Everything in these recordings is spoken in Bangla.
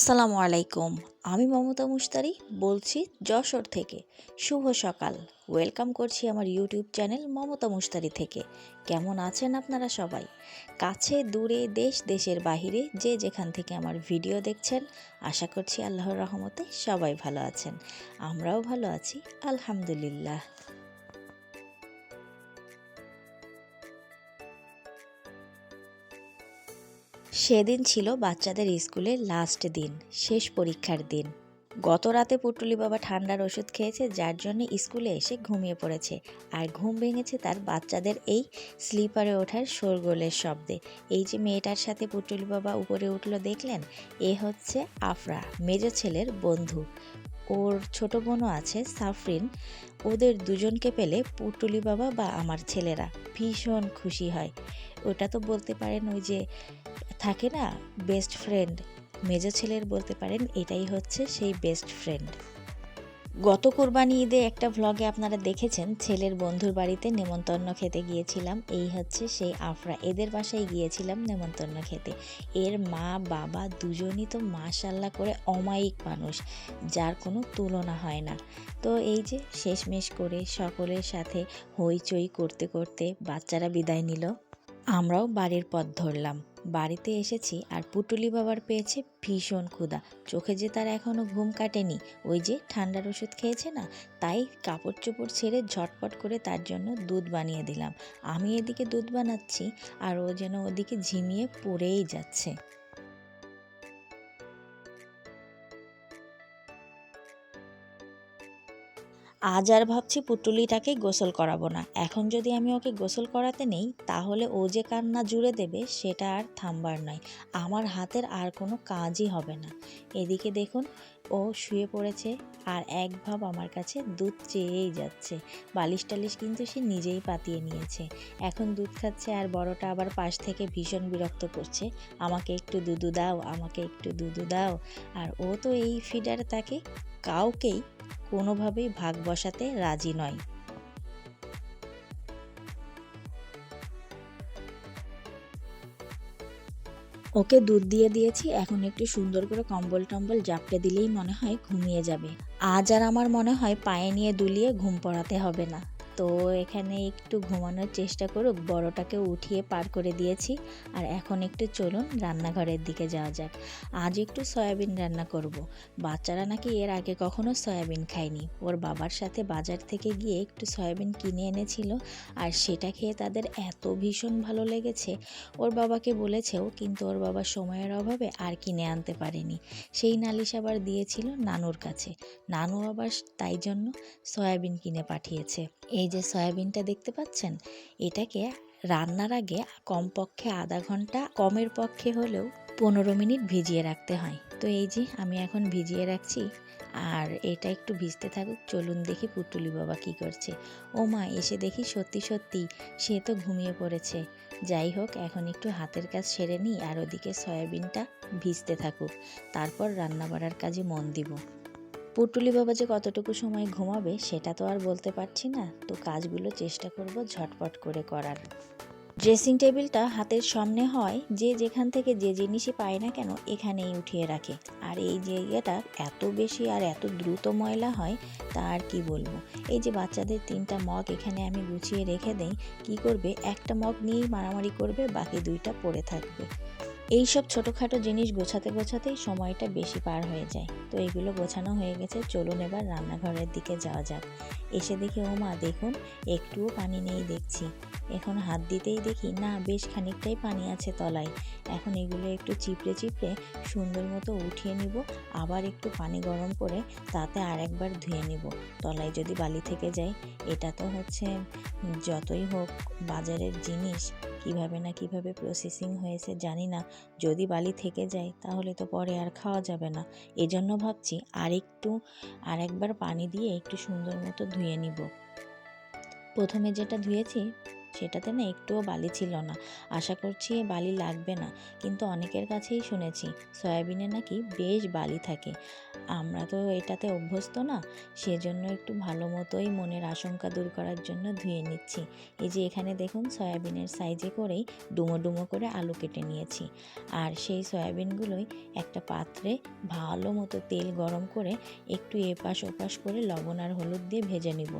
আসসালামু আলাইকুম। আমি মমতা মুস্তারি বলছি যশোর থেকে। শুভ সকাল। ওয়েলকাম করছি আমার ইউটিউব চ্যানেল মমতা মুস্তারি থেকে। কেমন আছেন আপনারা সবাই? কাছে, দূরে, দেশ, দেশের বাহিরে যে যেখান থেকে আমার ভিডিও দেখছেন, আশা করছি আল্লাহর রহমতে সবাই ভালো আছেন। আমরাও ভালো আছি, আলহামদুলিল্লাহ। সেদিন ছিল বাচ্চাদের স্কুলের লাস্ট দিন, শেষ পরীক্ষার দিন। গত রাতে পুটুলি বাবা ঠান্ডার ওষুধ খেয়েছে, যার জন্য স্কুলে এসে ঘুমিয়ে পড়েছে। আর ঘুম ভেঙেছে তার বাচ্চাদের এই স্লিপারে ওঠার শোরগোলের শব্দে। এই যে মেয়েটার সাথে পুটুলি বাবা উপরে উঠল দেখলেন, এ হচ্ছে আফরা, মেজ ছেলের বন্ধু। ওর ছোট বোনও আছে, সাফরিন। ওদের দুজনকে পেলে পুটুলি বাবা বা আমার ছেলেরা। ভীষণ খুশি হয়। ওটা তো বলতে পারেন ওই যে থাকে না বেস্ট ফ্রেন্ড মেজ ছেলের বলতে পারেন, এটাই হচ্ছে সেই বেস্ট ফ্রেন্ড গত কোরবানি ঈদে একটা ভ্লগে আপনারা দেখেছেন, ছেলের বন্ধুর বাড়িতে নেমন্তন্ন খেতে গিয়েছিলাম। এই হচ্ছে সেই আফরা। এদের বাসায় গিয়েছিলাম নেমন্তন্ন খেতে। এর মা, বাবা দুজনই তো মাশাল্লাহ করে অমায়িক মানুষ, যার কোনো তুলনা হয় না। তো এই যে শেষমেশ করে সকলের সাথে হইচই করতে করতে বাচ্চারা বিদায় নিল। আমরাও বাড়ির পথ ধরলাম। বাড়িতে এসেছি আর পুটুলি বাবার পেয়েছে ভীষণ ক্ষুধা। চোখে যে তার এখনও ঘুম কাটেনি, ওই যে ঠান্ডার ওষুধ খেয়েছে না, তাই কাপড় চোপড় ছেড়ে ঝটপট করে তার জন্য দুধ বানিয়ে দিলাম। আমি এদিকে দুধ বানাচ্ছি আর ও যেন ওদিকে ঝিমিয়ে পড়েই যাচ্ছে। আজ আর ভাবছি পুটুলিটাকে গোসল করাবো না। এখন যদি আমি ওকে গোসল করাতে নেই, তাহলে ও যে কান্না জুড়ে দেবে, সেটা আর থামবার নয়। আমার হাতের আর কোনো কাজই হবে না। এদিকে দেখুন, ও শুয়ে পড়েছে আর এক ভাব আমার কাছে দুধ চেয়েই যাচ্ছে। বালিশ টালিশ কিন্তু সে নিজেই পাতিয়ে নিয়েছে। এখন দুধ খাচ্ছে আর বড়টা আবার পাশ থেকে ভীষণ বিরক্ত করছে। আমাকে একটু দুধু দাও, আমাকে একটু দুধু দাও। আর ও তো এই ফিডার তাকে কাউকেই কোনোভাবেই ভাগ বসাতে রাজি নয়। ওকে দুধ দিয়ে দিয়েছি, এখন একটু সুন্দর করে কম্বল টম্বল জাপটে দিলেই মনে হয় ঘুমিয়ে যাবে। আজ আর আমার মনে হয় পায়ে নিয়ে দুলিয়ে ঘুম পড়াতে হবে না। তো এখানে একটু ঘুমানোর চেষ্টা করুক, বড়টাকে উঠিয়ে পার করে দিয়েছি। আর এখন একটু চলুন রান্নাঘরের দিকে যাওয়া যাক। আজ একটু সয়াবিন রান্না করব। বাচ্চারা নাকি এর আগে কখনো সয়াবিন খায়নি। ওর বাবার সাথে বাজার থেকে গিয়ে একটু সয়াবিন কিনে এনেছিল আর সেটা খেয়ে তাদের এত ভীষণ ভালো লেগেছে। ওর বাবাকে বলেছেও, কিন্তু ওর বাবা সময়ের অভাবে আর কিনে আনতে পারেনি। সেই নালিশ আবার দিয়েছিল নানুর কাছে। নানু আবার তাই জন্য সয়াবিন কিনে পাঠিয়েছে। এই যে সয়াবিনটা দেখতে পাচ্ছেন, এটাকে রান্নার আগে কমপক্ষে আধা ঘণ্টা কমের পক্ষে হলেও পনেরো মিনিট ভিজিয়ে রাখতে হয়। তো এই যে আমি এখন ভিজিয়ে রাখছি, আর এটা একটু ভিজতে থাকুক, চলুন দেখি পুটুলি বাবা কি করছে। ও মা, এসে দেখি সত্যি সত্যি সে তো ঘুমিয়ে পড়েছে। যাই হোক, এখন একটু হাতের কাজ সেরে নিই, আর ওদিকে সয়াবিনটা ভিজতে থাকুক। তারপর রান্না বাড়ার কাজে মন দিব। পুটুলি বাবা যে কতটুকু সময় ঘুমাবে, সেটা তো আর বলতে পারছি না। তো কাজগুলো চেষ্টা করব ঝটপট করে করার। ড্রেসিং টেবিলটা হাতের সামনে হয়, যে যেখান থেকে যে জিনিসই পায় না কেন, এখানেই উঠিয়ে রাখে। আর এই জায়গাটা এত বেশি আর এত দ্রুত ময়লা হয়, তা আর কি বলব? এই যে বাচ্চাদের তিনটা মগ এখানে আমি গুছিয়ে রেখে দেই, কি করবে? একটা মগ নিয়েই মারামারি করবে, বাকি দুইটা পড়ে থাকবে। এই সব ছোটোখাটো জিনিস গোছাতে গোছাতেই সময়টা বেশি পার হয়ে যায়। তো এগুলো গোছানো হয়ে গেছে, চলুন এবার রান্নাঘরের দিকে যাওয়া যাক। এসে দেখি, ও মা, দেখুন, একটুও পানি নেই দেখছি। এখন হাত দিতেই দেখি, না, বেশ খানিকটাই পানি আছে তলায়। এখন এগুলো একটু চিপড়ে চিপড়ে সুন্দর মতো উঠিয়ে নিব, আবার একটু পানি গরম করে তাতে আরেকবার ধুয়ে নিব। তলায় যদি বালি থেকে যায়, এটা তো হচ্ছে, যতই হোক বাজারের জিনিস কীভাবে না কীভাবে প্রসেসিং হয়েছে জানি না। যদি বালি থেকে যায়, তাহলে তো পরে আর খাওয়া যাবে না। এজন্য ভাবছি আর একটু আর একবার পানি দিয়ে একটু সুন্দর মতো ধুয়ে নিব। প্রথমে যেটা ধুয়েছি, সেটাতে না একটুও বালি ছিল না। আশা করছি বালি লাগবে না, কিন্তু অনেকের কাছেই শুনেছি, সয়াবিনে নাকি বেশ বালি থাকে। আমরা তো এটাতে অভ্যস্ত না, সেজন্য একটু ভালো মতোই মনের আশঙ্কা দূর করার জন্য ধুয়ে নিচ্ছি। এই যে এখানে দেখুন সয়াবিনের সাইজে করেই ডুমো ডুমো করে আলু কেটে নিয়েছি। আর সেই সয়াবিনগুলোই একটা পাত্রে ভালো মতো তেল গরম করে একটু এপাশ ওপাশ করে লবণ আর হলুদ দিয়ে ভেজে নিব।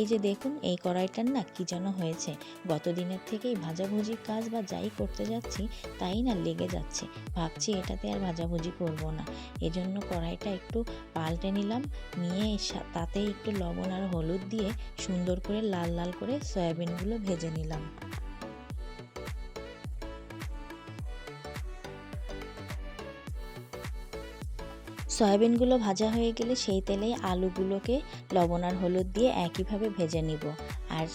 এই যে দেখুন এই কড়াইটার না কি যেন হয়েছে। গত দিনের থেকেই ভাজাভুজির কাজ বা যাই করতে যাচ্ছি তাই না লেগে যাচ্ছে। ভাবছি এটাতে আর ভাজাভুজি করব না। এজন্য কড়াইটা একটু পাল্টে নিলাম, নিয়ে তাতে একটু লবণ আর হলুদ দিয়ে সুন্দর করে লাল লাল করে সয়াবিনগুলো ভেজে নিলাম। সয়াবিনগুলো ভাজা হয়ে গেলে সেই তেলেই আলুগুলোকে লবণ আর হলুদ দিয়ে একইভাবে ভেজে নিব। আর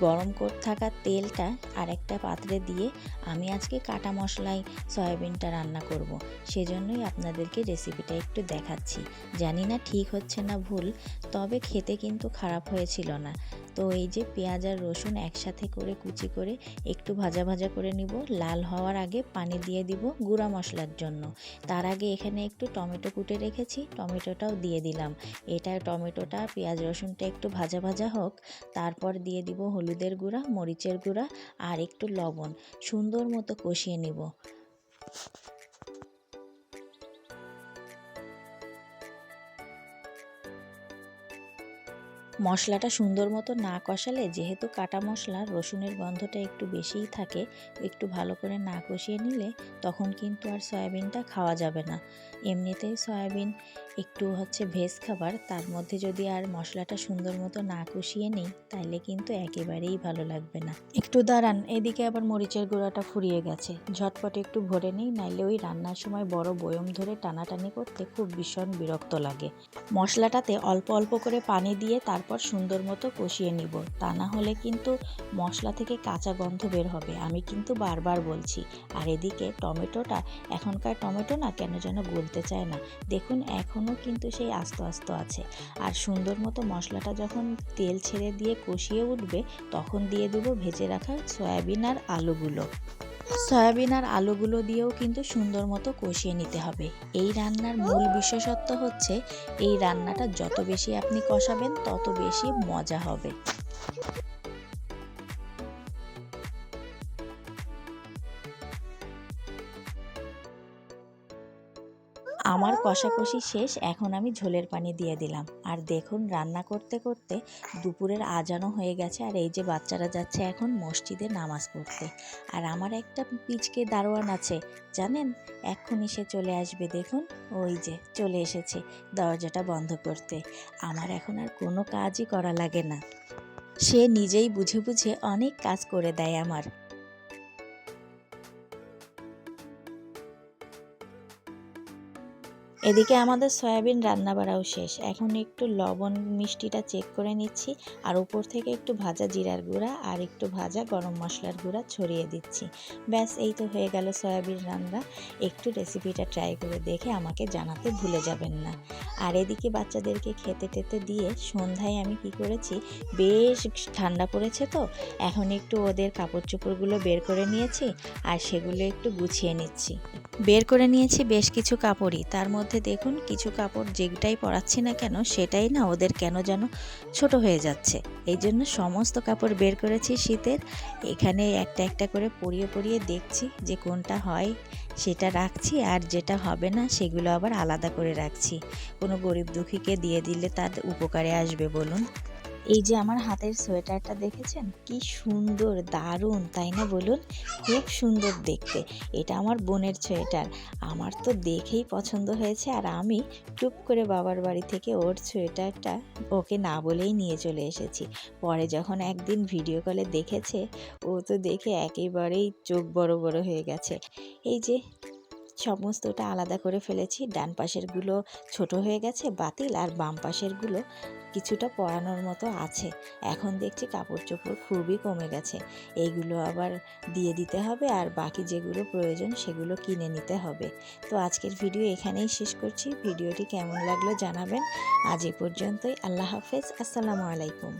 গরম করে থাকা তেলটা আরেকটা পাত্রে দিয়ে আমি আজকে কাটা মশলায় সয়াবিনটা রান্না করব। সেজন্যই আপনাদেরকে রেসিপিটা একটু দেখাচ্ছি জানি না ঠিক হচ্ছে না ভুল, তবে খেতে কিন্তু খারাপ হয়েছিল না তো এই যে পেঁয়াজ আর রসুন একসাথে করে কুচি করে একটু ভাজা ভাজা করে নিব। লাল হওয়ার আগে পানি দিয়ে দিব গুঁড়া মশলার জন্য। তার আগে এখানে একটু টমেটো কুটে রেখেছি, টমেটোটাও দিয়ে দিলাম। এটা টমেটোটা, পেঁয়াজ, রসুনটা একটু ভাজা ভাজা হোক, তারপর দিয়ে দিব হলুদের গুঁড়া, মরিচের গুঁড়া আর একটু লবণ। সুন্দর মতো কষিয়ে নিব। মশলাটা সুন্দর মতো না কষালে, যেহেতু কাটা মশলা রসুনের গন্ধটা একটু বেশিই থাকে, একটু ভালো করে না কষিয়ে নিলে তখন কিন্তু আর সয়াবিনটা খাওয়া যাবে না। এমনিতেই সয়াবিন একটু হচ্ছে ভেজ খাবার, তার মধ্যে যদি আর মশলাটা সুন্দর মতো না কষিয়ে নিই তাহলে কিন্তু একেবারেই ভালো লাগবে না। একটু দাঁড়ান, এদিকে আবার মরিচের গুঁড়াটা ফুরিয়ে গেছে। ঝটপট একটু ভরে নিই, নাইলে ওই রান্নার সময় বড় বয়ম ধরে টানাটানি করতে খুব ভীষণ বিরক্ত লাগে। মশলাটাতে অল্প অল্প করে পানি দিয়ে তারপর সুন্দর মতো কষিয়ে নিব। তা না হলে কিন্তু মশলা থেকে কাঁচা গন্ধ বের হবে, আমি কিন্তু বারবার বলছি। আর এদিকে টমেটোটা, এখনকার টমেটো না কেন যেন গলতে চায় না। দেখুন এখনও কিন্তু সেই আস্ত আস্ত আছে। আর সুন্দর মতো মশলাটা যখন তেল ছেড়ে দিয়ে কষিয়ে উঠবে, তখন দিয়ে দেবো ভেজে রাখা সয়াবিন আর আলুগুলো। সয়াবিন আর আলুগুলো দিয়েও কিন্তু সুন্দর মতো কষিয়ে নিতে হবে। এই রান্নার মূল বিশেষত্ব হচ্ছে, এই রান্নাটা যত বেশি আপনি কষাবেন, তত বেশি মজা হবে। আমার কষাকষি শেষ, এখন আমি ঝোলের পানি দিয়ে দিলাম। আর দেখুন, রান্না করতে করতে দুপুরের আজানও হয়ে গেছে, আর এই যে বাচ্চারা যাচ্ছে এখন মসজিদে নামাজ পড়তে। আর আমার একটা পিচকে দারোয়ান আছে, জানেন? এক্ষুনি সে চলে আসবে, দেখুন। ওই যে, চলে এসেছে দরজাটা বন্ধ করতে। আমার এখন আর কোনো কাজই করা লাগে না। সে নিজেই বুঝে বুঝে অনেক কাজ করে দেয় আমার। এদিকে আমাদের সয়াবিন রান্না বাড়াও শেষ। এখন একটু লবণ মিষ্টিটা চেক করে নিচ্ছি আর উপর থেকে একটু ভাজা জিরার গুঁড়া আর একটু ভাজা গরম মশলার গুঁড়া ছড়িয়ে দিচ্ছি। ব্যাস, এই তো হয়ে গেল সয়াবিন রান্না। একটু রেসিপিটা ট্রাই করে দেখে আমাকে জানাতে ভুলে যাবেন না। আর এদিকে বাচ্চাদেরকে খেতে টেতে দিয়ে সন্ধ্যায় আমি কি করেছি, বেশ ঠান্ডা পড়েছে তো, এখন একটু ওদের কাপড় চোপড়গুলো বের করে নিয়েছি আর সেগুলো একটু গুছিয়ে নিচ্ছি। বের করে নিয়েছি বেশ কিছু কাপড়ই, তার মধ্যে দেখুন, কিছু কাপড় যেটাই পরাচ্ছি না কেন, সেটাই না ওদের কেন যেন ছোট হয়ে যাচ্ছে। এই জন্য সমস্ত কাপড় বের করেছি শীতের। এখানে একটা একটা করে পরিয়ে পরিয়ে দেখছি যে কোনটা হয়, সেটা রাখছি, আর যেটা হবে না, সেগুলো আবার আলাদা করে রাখছি। কোনো গরিব দুঃখীকে দিয়ে দিলে তার উপকারে আসবে বলুন। এই যে আমার হাতের সোয়েটারটা দেখেছেন? কি সুন্দর, দারুণ, তাই না বলুন? খুব সুন্দর দেখতে। এটা আমার বোনের সোয়েটার। আমার তো দেখেই পছন্দ হয়েছে আর আমি টুপ করে বাবার বাড়ি থেকে ওর সোয়েটারটা ওকে না বলেই নিয়ে চলে এসেছি। পরে যখন একদিন ভিডিও কলে দেখেছে, ও তো দেখে একেবারেই চোখ বড় বড় হয়ে গেছে। এই যে সমস্তটা আলাদা করে ফেলেছি। ডান পাশেরগুলো ছোট হয়ে গেছে, বাতিল আর বাম পাশেরগুলো কিছুটা পরানোর মতো আছে। এখন দেখছি কাপড় চোপড় খুবই কমে গেছে। এইগুলো আবার দিয়ে দিতে হবে আর বাকি যেগুলো প্রয়োজন সেগুলো কিনে নিতে হবে। তো আজকের ভিডিও এখানেই শেষ করছি। ভিডিওটি কেমন লাগল জানাবেন। আজ এ পর্যন্তই। আল্লাহ হাফেজ। আসসালামু আলাইকুম।